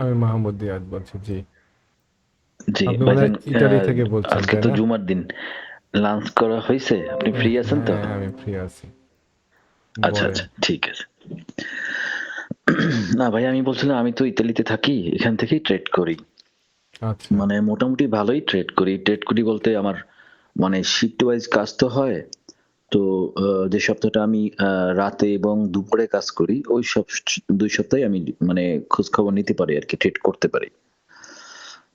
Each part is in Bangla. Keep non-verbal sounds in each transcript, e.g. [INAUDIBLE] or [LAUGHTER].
আমি মাহমুদ দিয়াদ বলছি জি। জি আপনি মনে হয় ভাইজান ইটালি আহ, থেকে বলছেন আজকে তাই তো না? জুমার দিন। লাঞ্চ করা হয়েছে? আপনি ফ্রি আছেন তো? হ্যাঁ আমি ফ্রি আছি। আচ্ছা বলেন। আচ্ছা ঠিক আছে। না ভাই আমি বলছিলাম আমি তো ইতালিতে থাকি এখান থেকেই ট্রেড করি। আচ্ছা। মানে মোটামুটি ভালোই ট্রেড করি। ট্রেড করি বলতে আমার মানে শিফট ওয়াইজ কাজ তো হয় তো যে সপ্তাহটা আমি রাতে এবং দুপুরে কাজ করি ওই সব দুই সপ্তাহে আমি মানে খোঁজ খবর নিতে পারি আর কি ট্রেড করতে পারি।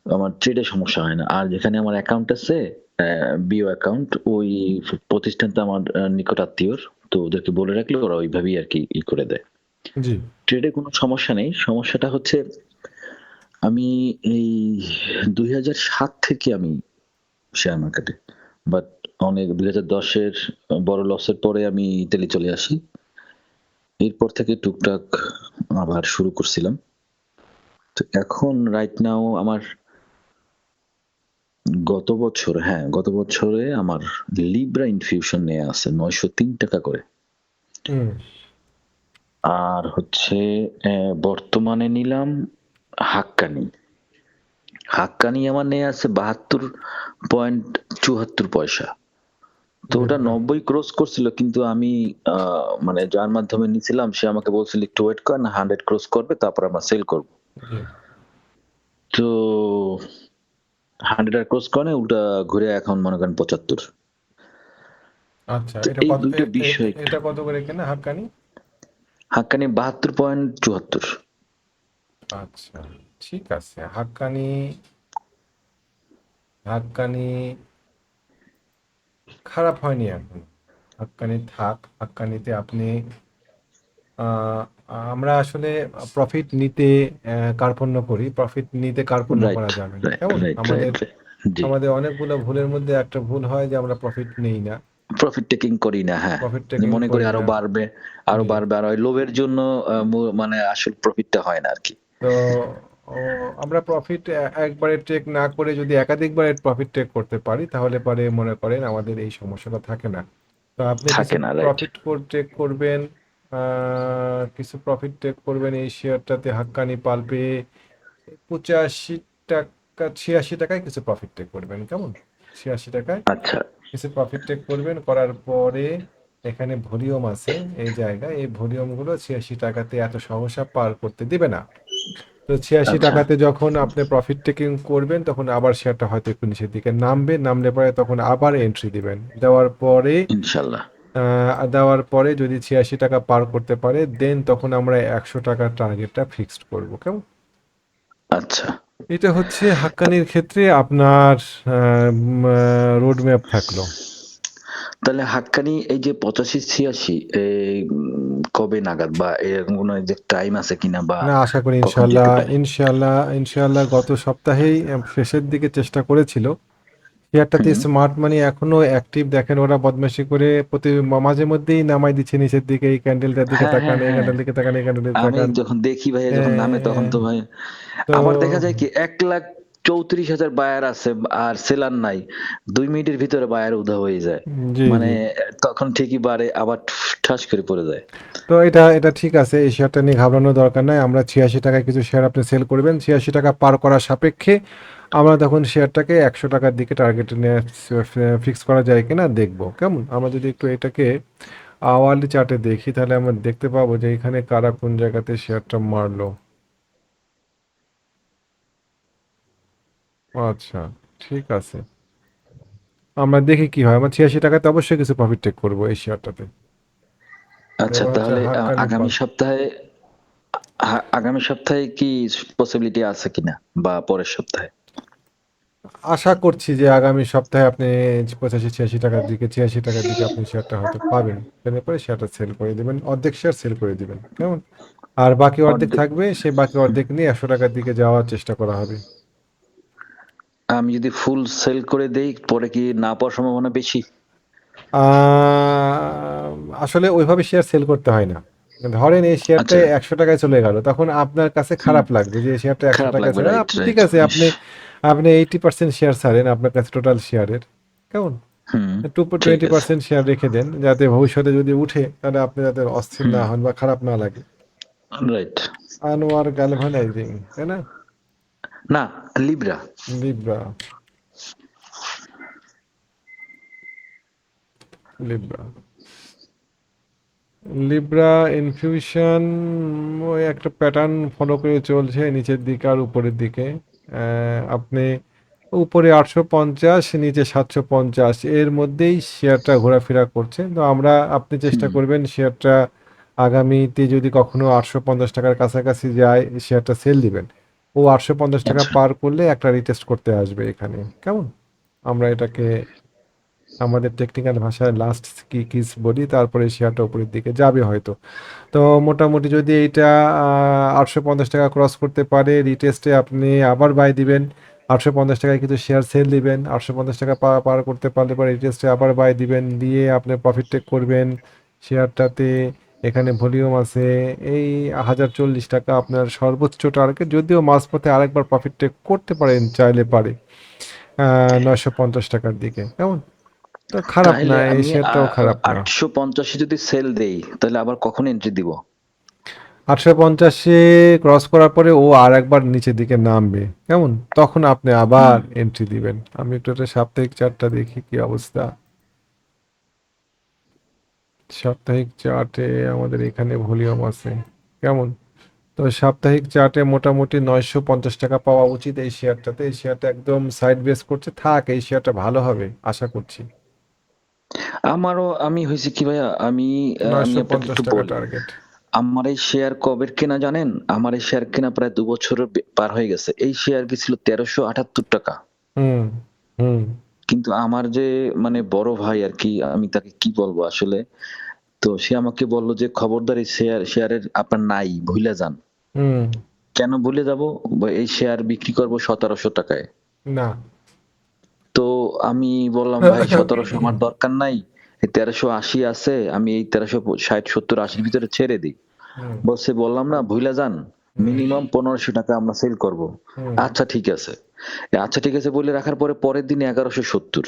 আমার ট্রেডে সমস্যা হয় না। আর যেখানে আমার অ্যাকাউন্ট আছে বিও অ্যাকাউন্ট ওই প্রতিষ্ঠানটা আমার নিকট আত্মীয়র তো ওদেরকে বলে রাখলে ওরা ওইভাবেই আর কি ই করে দেয়। ট্রেডে কোনো সমস্যা নেই। সমস্যাটা হচ্ছে আমি এই দুই সাত থেকে আমি শেয়ার মার্কেটে বাট অনেক দুই হাজার দশের বড় লসের পরে আমি ইতালি চলে আসি। এরপর থেকে টুকটাক আবার শুরু করছিলাম। তো এখন রাইট নাও আমার গত বছর হ্যাঁ গত বছরে আমার লিব্রা ইনফিউশন নিয়ে আছে নয়শো তিন টাকা করে। আর হচ্ছে বর্তমানে নিলাম হাক্কানি। হাক্কানি আমার নিয়ে আছে বাহাত্তর পয়েন্ট চুয়াত্তর পয়সা। তো ওটা নব্বই ক্রস করছিল কিন্তু আমি মানে যার মাধ্যমে নিছিলাম সে আমাকে বলছিল একটু ওয়েট কর না হান্ড্রেড ক্রস করবে তারপর আমরা সেল করব। তো হান্ড্রেড আর ক্রস করে ওটা ঘুরে এখন মনে করেন পঁচাত্তর। আচ্ছা এটা কত বিষয়। এটা কত করে কেনা হাক্কানি? হাক্কানি বাহাত্তর পয়েন্ট চুয়াত্তর। আচ্ছা ঠিক আছে। হাক্কানি হাক্কানি খারাপ হয়নি এখন। হাক্কানি থাক হাক্কানিতে আপনি আমরা আসলে প্রফিট নিতে কার্পণ্য করি। প্রফিট নিতে কার্পণ্য করা যাবে না। কেমন? আমাদের আমাদের অনেকগুলো ভুলের মধ্যে একটা ভুল হয় যে আমরা প্রফিট নেই না। প্রফিট টেকিং করি না হ্যাঁ। মনে করি আরও বাড়বে আরও বাড়বে আর ওই লোভের জন্য মানে আসল প্রফিটটা হয় না আর কি। তো আমরা প্রফিট একবারে টেক না করে যদি একাধিকবারে প্রফিট টেক করতে পারি তাহলে পরে মনে করেন আমাদের এই সমস্যাটা থাকে না। তো আপনি প্রফিট টেক করবেন কিছু প্রফিট টেক করবেন এই শেয়ারটাতে হাক্কানি পাল্পে পঁচাশি টাকা ছিয়াশি টাকায় কিছু প্রফিট টেক করবেন কেমন? ছিয়াশি টাকায় আচ্ছা। কিছু প্রফিট টেক করবেন করার পরে এখানে ভলিউম আছে এই জায়গায় এই ভলিউমগুলো ছিয়াশি টাকাতে এত সহসা পার করতে দিবে না। তো ছিয়াশি আচ্ছা। টাকাতে যখন আপনি প্রফিট টেকিং করবেন তখন আবার শেয়ারটা হয়তো একটু নিচের দিকে নামবে। নামলে পরে তখন আবার এন্ট্রি দিবেন। দেওয়ার পরে ইনশাল্লাহ। দেওয়ার পরে যদি ছিয়াশি টাকা পার করতে পারে দেন তখন আমরা একশো টাকার টার্গেটটা ফিক্সড করব। কেমন? আচ্ছা। এটা হচ্ছে হাক্কানির ক্ষেত্রে আপনার রোড ম্যাপ থাকল। তাহলে হাক্কানি এই যে পঁচাশি ছিয়াশি কবে নাগাদ বা কোনো যে টাইম আছে কিনা বা না আশা করি ইনশাল্লাহ ইনশাল্লাহ ইনশাল্লাহ গত সপ্তাহেই শেষের দিকে চেষ্টা করেছিল। শেয়ারটাতে স্মার্ট মানি এখনও অ্যাক্টিভ দেখেন ওরা বদমাশি করে প্রতি মাঝে মধ্যেই নামাই দিচ্ছে নিচের দিকে এই ক্যান্ডেলটার দিকে হ্যাঁ তাকান হ্যাঁ এই হ্যাঁ। ক্যান্ডেল দিকে তাকান এই ক্যান্ডেল দিকে তাকান। যখন দেখি ভাইয়া যখন নামে তখন তো ভাই আবার দেখা যায় কি এক লাখ চৌত্রিশ হাজার বায়ার আছে আর সেলার নাই। দুই মিনিটের ভিতরে বায়ার উধা হয়ে যায়। মানে তখন ঠিকই বাড়ে আবার ঠাস করে পড়ে যায়। তো এটা এটা ঠিক আছে এই শেয়ারটা নিয়ে ঘাবড়ানোর দরকার নাই। আমরা ছিয়াশি টাকায় কিছু শেয়ার আপনি সেল করবেন। ছিয়াশি টাকা পার করার সাপেক্ষে আমরা তখন শেয়ারটাকে একশো টাকার দিকে টার্গেট নিয়ে ফিক্স করা যায় কিনা দেখব। কেমন? আমরা যদি একটু এটাকে আওয়ারলি চার্টে দেখি তাহলে আমরা দেখতে পাবো যে এখানে কারা কোন জায়গাতে শেয়ারটা মারলো। আচ্ছা ঠিক আছে। আমরা দেখি কি হয় আমরা ছিয়াশি টাকাতে অবশ্যই কিছু প্রফিট টেক করব এই শেয়ারটাতে আচ্ছা তাহলে আগামী সপ্তাহে আগামী সপ্তাহে কি পসিবিলিটি আছে কিনা বা পরের সপ্তাহে? আশা করছি যে আগামী সপ্তাহে আপনি পঁচাশি ছিয়াশি টাকার দিকে ছিয়াশি টাকার দিকে আপনি শেয়ারটা হয়তো পাবেন। পেলে পরে শেয়ারটা সেল করে দিবেন অর্ধেক শেয়ার সেল করে দিবেন কেমন? আর বাকি অর্ধেক। থাকবে সেই বাকি অর্ধেক নিয়ে একশো টাকার দিকে যাওয়ার চেষ্টা করা হবে। আমি যদি ফুল সেল করে দেই পরে কি না পাওয়ার সম্ভাবনা বেশি? আসলে ওইভাবে শেয়ার সেল করতে হয় না। ধরেন এই শেয়ারটা আচ্ছা। একশো টাকায় চলে গেল তখন আপনার কাছে খারাপ লাগবে যে শেয়ারটা একশো টাকায় চলে গেল। আপনি ঠিক আছে আপনি আপনি এইটি পার্সেন্ট শেয়ার ছাড়েন আপনার কাছে টোটাল শেয়ারের কেমন? টু টোয়েন্টি পার্সেন্ট শেয়ার রেখে দেন যাতে ভবিষ্যতে যদি উঠে তাহলে আপনি যাতে অস্থির না হন বা খারাপ না লাগে। রাইট আনোয়ার গালভানাইজিং তাই না? না Libra Libra Libra Libra infusion ওই একটা প্যাটার্ন ফলো করে চলছে নিচের দিকে আর উপরের দিকে। আপনি উপরে আটশো পঞ্চাশ নিচে সাতশো পঞ্চাশ এর মধ্যেই শেয়ারটা ঘোরাফেরা করছে। তো আমরা আপনি চেষ্টা করবেন শেয়ারটা আগামীতে যদি কখনো আটশো পঞ্চাশ টাকার কাছাকাছি যায় শেয়ারটা সেল দিবেন। ও আটশো পঞ্চাশ টাকা আচ্ছা। পার করলে একটা রিটেস্ট করতে আসবে এখানে। কেমন? আমরা এটাকে আমাদের টেকনিক্যাল ভাষায় লাস্ট কি কিস বলি তারপরে শেয়ারটা উপরের দিকে যাবে হয়তো। তো মোটামুটি যদি এইটা আটশো পঞ্চাশ টাকা ক্রস করতে পারে রিটেস্টে আপনি আবার বাই দিবেন। আটশো পঞ্চাশ টাকায় কিছু শেয়ার সেল দিবেন। আটশো পঞ্চাশ টাকা পা- পার করতে পারলে পরে রিটেস্টে আবার বাই দিবেন। দিয়ে আপনি প্রফিট টেক করবেন। শেয়ারটাতে এখানে ভলিউম আছে। এই হাজার চল্লিশ টাকা আপনার সর্বোচ্চ টার্গেট যদিও মাঝপথে আরেকবার প্রফিট টেক করতে পারেন চাইলে পারে। নয়শো পঞ্চাশ টাকার দিকে। কেমন? তো খারাপ না এই শেয়ারটাও খারাপ না। আটশো পঞ্চাশে যদি সেল দেই তাহলে আবার কখন এন্ট্রি দিব? আটশো পঞ্চাশে ক্রস করার পরে ও আর একবার নিচের দিকে নামবে। কেমন? তখন আপনি আবার এন্ট্রি দিবেন। আমি একটু একটা সাপ্তাহিক চারটা দেখি কি অবস্থা। সাপ্তাহিক চার্টে আমাদের এখানে ভলিউম আছে। কেমন? তো সাপ্তাহিক চার্টে মোটামুটি নয়শো পঞ্চাশ টাকা পাওয়া উচিত এই শেয়ারটাতে। এই শেয়ারটা একদম সাইড বেস করছে। থাক এই শেয়ারটা ভালো হবে আশা করছি। আমারও আমি হয়েছে কি ভাইয়া আমি আমি আপনাকে একটু বলি। টার্গেট আমার এই শেয়ার কবের কেনা জানেন? আমার এই শেয়ার কেনা প্রায় দু বছরের বে- পার হয়ে গেছে। এই শেয়ার ছিল তেরোশো আটাত্তর টাকা। হুম। কিন্তু আমার যে মানে বড় ভাই আর কি আমি তাকে কি বলব আসলে? তো সে আমাকে বলল যে খবরদার এই শেয়ার শেয়ারের আপনার নাই ভুলে যান। কেন ভুলে যাব? এই শেয়ার বিক্রি করব সতেরোশো টাকায়। না। তো আমি বললাম ভাই [LAUGHS] সতেরোশো আমার দরকার নাই এই তেরোশো আশি আছে আমি এই তেরোশো ষাট সত্তর আশির ভিতরে ছেড়ে দিই। বলছে বললাম না ভুলে যান মিনিমাম পনেরোশো টাকা আমরা সেল করব। আচ্ছা ঠিক আছে। আচ্ছা ঠিক আছে বলে রাখার পরে পরের দিনে এগারোশো সত্তর।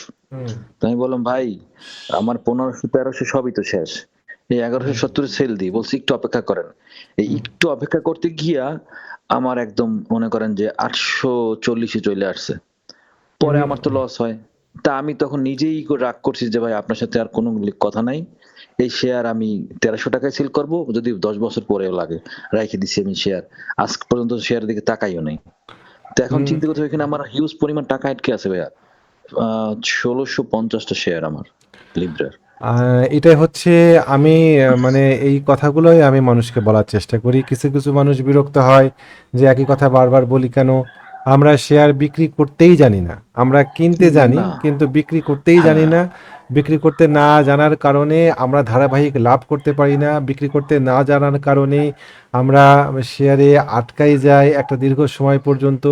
আমি বললাম ভাই আমার পনেরোশো তেরোশো সবই তো শেষ। এই এগারোশো সত্তর সেল দিই। বলছি একটু অপেক্ষা করেন। এই একটু অপেক্ষা করতে গিয়া আমার একদম মনে করেন যে আটশো চল্লিশে চলে আসছে। পরে আমার তো লস হয়। তা আমি তখন নিজেই রাগ করছি যে ভাই আপনার সাথে আর কোনো কথা নাই। এই শেয়ার আমি তেরোশো টাকায় সেল করব। যদি দশ বছর পরেও লাগে রাইখে দিছি আমি শেয়ার আজ পর্যন্ত শেয়ার দিকে তাকাইও নাই। তো এখন চিন্তা করতে এখানে আমার হিউজ পরিমাণ টাকা আটকে আছে ভাইয়া। ষোলোশো পঞ্চাশটা শেয়ার আমার লিব্রার এটাই হচ্ছে আমি মানে এই কথাগুলোই আমি মানুষকে বলার চেষ্টা করি। কিছু কিছু মানুষ বিরক্ত হয় যে একই কথা বারবার বলি কেন? আমরা শেয়ার বিক্রি করতেই জানি না। আমরা কিনতে জানি কিন্তু বিক্রি করতেই জানি না। বিক্রি করতে না জানার কারণে আমরা ধারাবাহিক লাভ করতে পারি না। বিক্রি করতে না জানার কারণে আমরা শেয়ারে আটকাই যাই একটা দীর্ঘ সময় পর্যন্ত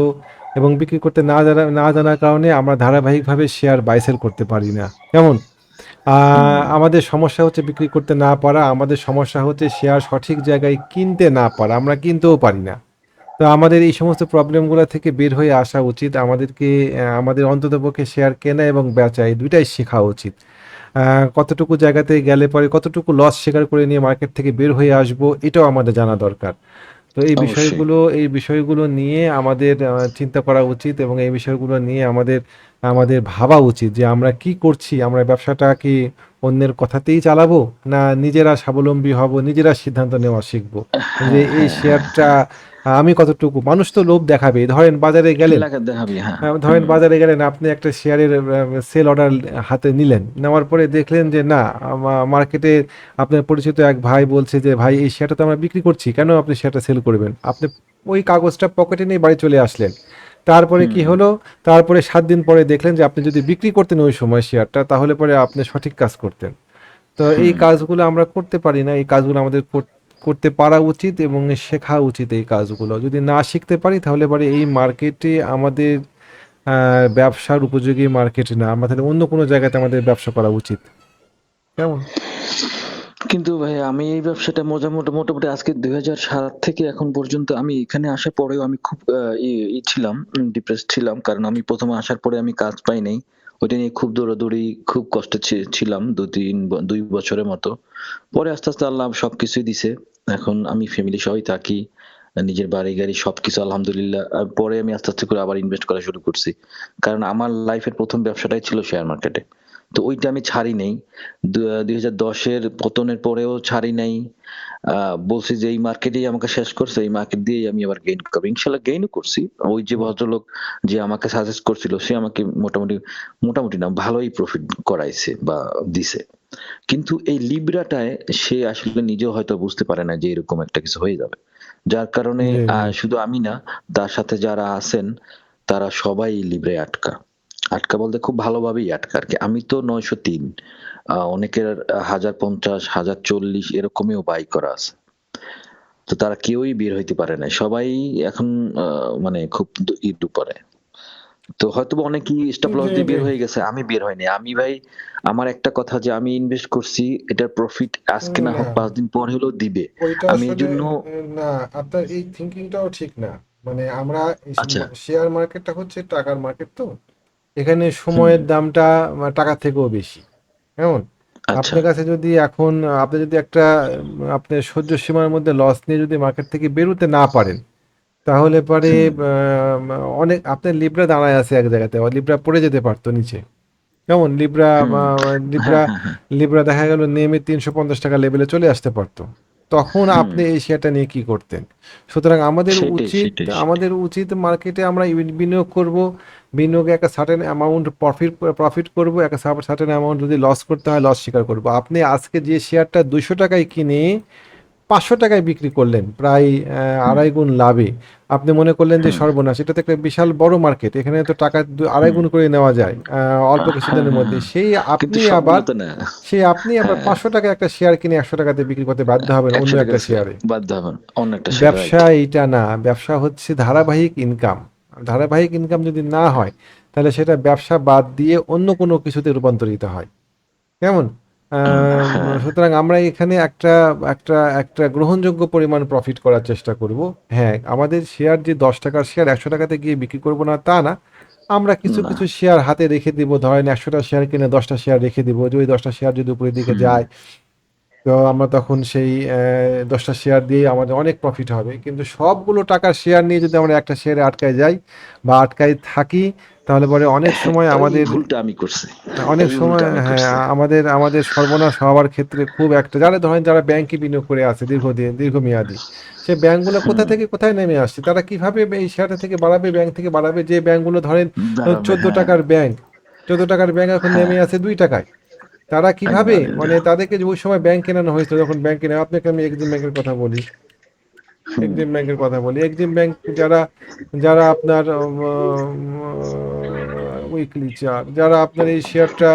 এবং বিক্রি করতে না জানা, না জানার কারণে আমরা ধারাবাহিকভাবে শেয়ার বাইসেল করতে পারি না। কেমন? আমাদের সমস্যা হচ্ছে বিক্রি করতে না পারা, আমাদের সমস্যা হচ্ছে শেয়ার সঠিক জায়গায় কিনতে না পারা, আমরা কিনতেও পারি না। তো আমাদের এই সমস্ত প্রবলেমগুলো থেকে বের হয়ে আসা উচিত। আমাদেরকে আমাদের অন্ততপক্ষে শেয়ার কেনা এবং বেচা এই দুইটাই শেখা উচিত। কতটুকু জায়গাতে গেলে পরে কতটুকু লস স্বীকার করে নিয়ে মার্কেট থেকে বের হয়ে আসব এটাও আমাদের জানা দরকার। তো এই বিষয়গুলো এই বিষয়গুলো নিয়ে আমাদের চিন্তা করা উচিত এবং এই বিষয়গুলো নিয়ে আমাদের আমাদের ভাবা উচিত যে আমরা কি করছি? আমরা ব্যবসাটা কি অন্যের কথাতেই চালাবো? না নিজেরা স্বাবলম্বী হব নিজেরা সিদ্ধান্ত নেওয়া শিখব? যে এই শেয়ারটা আমি কতটুকু? মানুষ তো লোভ দেখাবে। ধরেন বাজারে গেলেন। হ্যাঁ। ধরেন বাজারে গেলেন আপনি একটা শেয়ারের সেল অর্ডার হাতে নিলেন। নেওয়ার পরে দেখলেন যে না মার্কেটে আপনার পরিচিত এক ভাই বলছে যে ভাই এই শেয়ারটা তো আমরা বিক্রি করছি। কেন আপনি শেয়ারটা সেল করবেন? আপনি ওই কাগজটা পকেটে নিয়ে বাড়ি চলে আসলেন। তারপরে কি হলো? তারপরে সাত দিন পরে দেখলেন যে আপনি যদি বিক্রি করতেন ওই সময় শেয়ারটা তাহলে পরে আপনি সঠিক কাজ করতেন। তো এই কাজগুলো আমরা করতে পারি না। এই কাজগুলো আমাদের কর- করতে পারা উচিত এবং শেখা উচিত এই কাজগুলো। যদি না শিখতে পারি তাহলে পরে এই মার্কেটে আমাদের ব্যবসার উপযোগী মার্কেট না। তাহলে অন্য কোনো জায়গাতে আমাদের ব্যবসা করা উচিত। কেমন? কিন্তু ভাই আমি এই ব্যবসাটা মোটামুটি মোটামুটি আজকে দুই হাজার সাত থেকে এখন পর্যন্ত আমি এখানে আসার পরেও আমি খুব ই- ছিলাম ডিপ্রেস ছিলাম। কারণ আমি প্রথমে আসার পরে আমি কাজ পাই নাই। ওইটা নিয়ে খুব দৌড়াদৌড়ি, খুব কষ্টে ছিলাম দু তিন দুই বছরের মতো। পরে আস্তে আস্তে আল্লাহ সবকিছুই দিছে। এখন আমি ফ্যামিলি সবাই থাকি, নিজের বাড়ি, গাড়ি সবকিছু আলহামদুলিল্লাহ। পরে আমি আস্তে আস্তে করে আবার ইনভেস্ট করা শুরু করছি। কারণ আমার লাইফের প্রথম ব্যবসাটাই ছিল শেয়ার মার্কেটে তো ওইটা আমি ছাড়ি নাই। দুই হাজার দশের পতনের পরেও ছাড়ি নাই। বলছি যে এই মার্কেটেই আমাকে শেষ করছে এই মার্কেট দিয়েই আমি আবার গেইন করব। ইনশাল্লাহ গেইনও করছি। ওই যে ভদ্রলোক যে আমাকে সাজেস্ট করছিল সে আমাকে মোটামুটি মোটামুটি না ভালোই প্রফিট করাইছে বা দিছে। কিন্তু এই লিব্রাটায় সে আসলে নিজেও হয়তো বুঝতে পারে না যে এরকম একটা কিছু হয়ে যাবে। যার কারণে শুধু আমি না তার সাথে যারা আছেন তারা সবাই লিব্রে আটকা। আটকা বলতে খুব ভালোভাবেই আটকা আর কি। আমি তো নয়শো তিন অনেকের হাজার পঞ্চাশ হাজার চল্লিশ এরকমইও বাই করা আছে। তো তারা কেউই বের হইতে পারে না সবাই এখন মানে খুব দু- ই দুপারে তো হয়তো বা অনেকেই স্টপ লস দিয়ে বের হয়ে গেছে আমি বের হইনি আমি ভাই আমার একটা কথা যে আমি ইনভেস্ট করছি এটার প্রফিট আজকে না হোক। পাঁচ দিন পর হলেও দিবে। আমি এই জন্য না আপনার এই থিঙ্কিংটাও ঠিক না। মানে আমরা আচ্ছা। শেয়ার মার্কেটটা হচ্ছে টাকার মার্কেট তো। এখানে সময়ের দামটা আহ, টাকার থেকেও বেশি। কেমন? আচ্ছা। আপনার কাছে যদি এখন আপনি যদি একটা আপনার সহ্য সীমার মধ্যে লস নিয়ে যদি মার্কেট থেকে বেরোতে না পারেন তাহলে পরে অনেক আপনার লিব্রা দাঁড়ায় আছে এক জায়গাতে লিব্রা পড়ে যেতে পারতো নিচে। কেমন? Libra Libra. লিব্রা দেখা গেল নেমে তিনশো পঞ্চাশ টাকা লেভেলে চলে আসতে পারতো। তখন আপনি এই শেয়ারটা নিয়ে কি করতেন? সুতরাং আমাদের উচিত। আমাদের উচিত মার্কেটে আমরা বিনিয়োগ করব। বিনিয়োগে একটা সার্টেন অ্যামাউন্ট প্রফিট প্রফিট করব একটা সার্টেন অ্যামাউন্ট যদি লস করতে হয় লস স্বীকার করব। আপনি আজকে যে শেয়ারটা দুশো টাকায় কিনে পাঁচশো টাকায় বিক্রি করলেন প্রায় আড়াই গুণ লাভে। আপনি মনে করলেন যে সর্বনাশ এটা তো একটা বিশাল বড় মার্কেট এখানে তো টাকা আড়াই গুণ করে নেওয়া যায় অল্প কিছুদিনের মধ্যে। সেই আপনি আবার সেই আপনি আবার হ্যাঁ। পাঁচশো টাকা একটা শেয়ার কিনে একশো টাকাতে বিক্রি করতে বাধ্য হবেন অন্য একটা শেয়ারে বাধ্য হবেন অন্য একটা ব্যবসা এইটা না ব্যবসা হচ্ছে ধারাবাহিক ইনকাম ধারাবাহিক ইনকাম যদি না হয় তাহলে সেটা ব্যবসা বাদ দিয়ে অন্য কোনো কিছুতে রূপান্তরিত হয়। কেমন। সুতরাং আমরা এখানে একটা একটা একটা গ্রহণযোগ্য পরিমাণ প্রফিট করার চেষ্টা করব। হ্যাঁ আমাদের শেয়ার যে দশ টাকার শেয়ার একশো টাকাতে গিয়ে বিক্রি করব না তা না। আমরা কিছু কিছু শেয়ার হাতে রেখে দিব। ধরেন একশোটা শেয়ার কিনে দশটা শেয়ার রেখে দিব। যে ওই দশটা শেয়ার যদি উপরের দিকে যায় তো আমরা তখন সেই দশটা শেয়ার দিয়ে আমাদের অনেক প্রফিট হবে। কিন্তু সবগুলো টাকার শেয়ার নিয়ে যদি আমরা একটা শেয়ারে আটকায় যাই বা আটকায় থাকি তাহলে পরে অনেক সময় আমাদের ভুলটা আমি করছি। অনেক সময় হ্যাঁ আমাদের আমাদের সর্বনাশ হওয়ার ক্ষেত্রে খুব একটা যারা ধরেন যারা ব্যাংকে বিনিয়োগ করে আছে দীর্ঘদিন দীর্ঘমেয়াদী সে ব্যাংকগুলো কোথা থেকে কোথায় নেমে আসছে? তারা কীভাবে এই শেয়ারটা থেকে বাড়াবে ব্যাংক থেকে বাড়াবে? যে ব্যাংকগুলো ধরেন দাঁড়াবে, চোদ্দ হ্যাঁ। টাকার ব্যাংক চোদ্দ টাকার ব্যাংক এখন হ্যাঁ। নেমে আছে দুই টাকায়। তারা কীভাবে? মানে তাদেরকে যে ওই সময় ব্যাংক কেনানো হয়েছিল যখন ব্যাংক কেনা আপনাকে আমি একদিন ব্যাংকের কথা বলি। এক্সিম ব্যাংকের কথা বলি। এক্সিম ব্যাংক যারা যারা আপনার উইকলি চার্ট যারা আপনার এই শেয়ারটা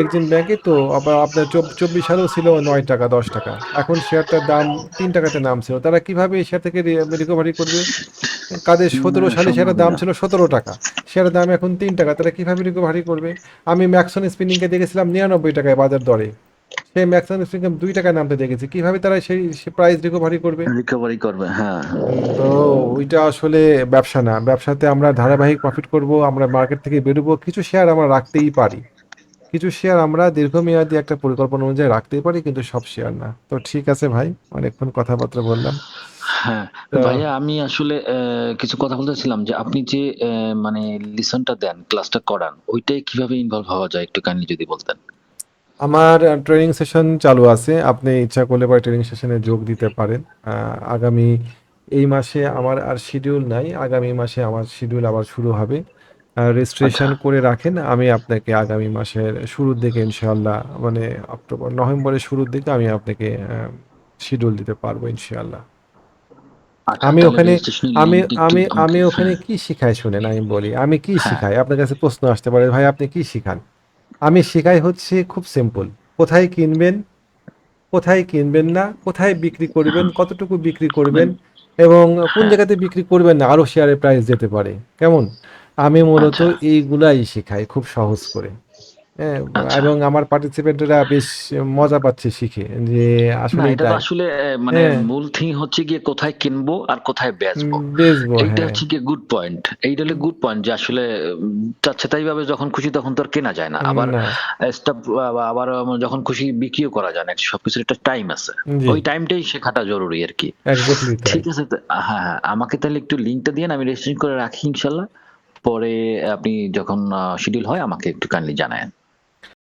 এক্সিম ব্যাংকে তো আবার আপনার চব্বিশ সালেও ছিল নয় টাকা দশ টাকা। এখন শেয়ারটার দাম তিন টাকাতে নামছিল। তারা কীভাবে এই শেয়ার থেকে রিকভারি করবে? কাদের সতেরো সালে শেয়ারের দাম ছিল সতেরো টাকা। শেয়ারের দাম এখন তিন টাকা। তারা কীভাবে রিকভারি করবে? আমি ম্যাক্সন স্পিনিংকে দেখেছিলাম নিরানব্বই টাকায় বাজার দরে। সেই ম্যাক্সন স্পিনিং দুই টাকায় নামতে দেখেছি। কীভাবে তারা সেই প্রাইস রিকভারি করবে? রিকভারি করবে হ্যাঁ। তো ওইটা আসলে ব্যবসা না। ব্যবসাতে আমরা ধারাবাহিক প্রফিট করব আমরা মার্কেট থেকে বেরোবো। কিছু শেয়ার আমরা রাখতেই পারি। কিছু শেয়ার আমরা দীর্ঘমেয়াদী একটা পরিকল্পনা অনুযায়ী রাখতেই পারি কিন্তু সব শেয়ার না। তো ঠিক আছে ভাই অনেকক্ষণ কথাবার্তা বললাম। হ্যাঁ ভাইয়া আমি আসলে কিছু কথা বলতেছিলাম যে আপনি যে মানে লিসনটা দেন ক্লাসটা করান ওইটাই কীভাবে ইনভলভ হওয়া যায় একটু কাইন্ডলি যদি বলতেন। আমার ট্রেনিং সেশন চালু আছে। আপনি ইচ্ছা করলে পরে ট্রেনিং সেশনে যোগ দিতে পারেন। আগামী এই মাসে আমার আর শিডিউল নাই। আগামী মাসে আমার শিডিউল আবার শুরু হবে। রেজিস্ট্রেশন আচ্ছা। করে রাখেন। আমি আপনাকে আগামী মাসের শুরুর দিকে ইনশাআল্লাহ মানে অক্টোবর নভেম্বরের শুরুর দিকে আমি আপনাকে শিডিউল দিতে পারব ইনশাআল্লাহ। আচ্ছা, আমি ওখানে আমি আমি আমি ওখানে কি শিখাই শুনেন আমি বলি। আমি কি হ্যাঁ। শিখাই? আপনার কাছে প্রশ্ন আসতে পারে ভাই আপনি কি শিখান? আমি শেখাই হচ্ছে খুব সিম্পল কোথায় কিনবেন কোথায় কিনবেন না, কোথায় বিক্রি করবেন, কতটুকু বিক্রি করবেন এবং কোন। জায়গাতে বিক্রি করবেন না আরও শেয়ারের প্রাইস যেতে পারে কেমন আমি মূলত। এইগুলাই শেখাই খুব সহজ করে হ্যাঁ আচ্ছা। এবং আমার পার্টিসিপেন্টরা বেশ মজা পাচ্ছে শিখে যে না আসলেই এটা তো তাই। আসলে মানে হ্যাঁ। মূল থিং হচ্ছে গিয়ে কোথায় কিনবো আর কোথায় বেচবো। উম, বেচবো এইটা হ্যাঁ। হচ্ছে গিয়ে গুড পয়েন্ট এইটা হলো গুড পয়েন্ট যে আসলে উম, চাচ্ছে তাই ভাবে যখন খুশি তখন তো আর কেনা যায় না। আবার না। স্টাফ আবার যখন খুশি বিক্রিও করা যায় না সবকিছুর একটা টাইম আছে। জি। ওই টাইমটাই শেখাটা জরুরি আর কি। তাই। ঠিক আছে তো- হ্যাঁ হ্যাঁ আমাকে তাহলে একটু লিঙ্কটা দিয়ে আমি রেজিস্ট্রেশন করে রাখি ইনশাল্লাহ। পরে আপনি যখন শিডিউল হয় আমাকে একটু কাইন্ডলি জানায়েন।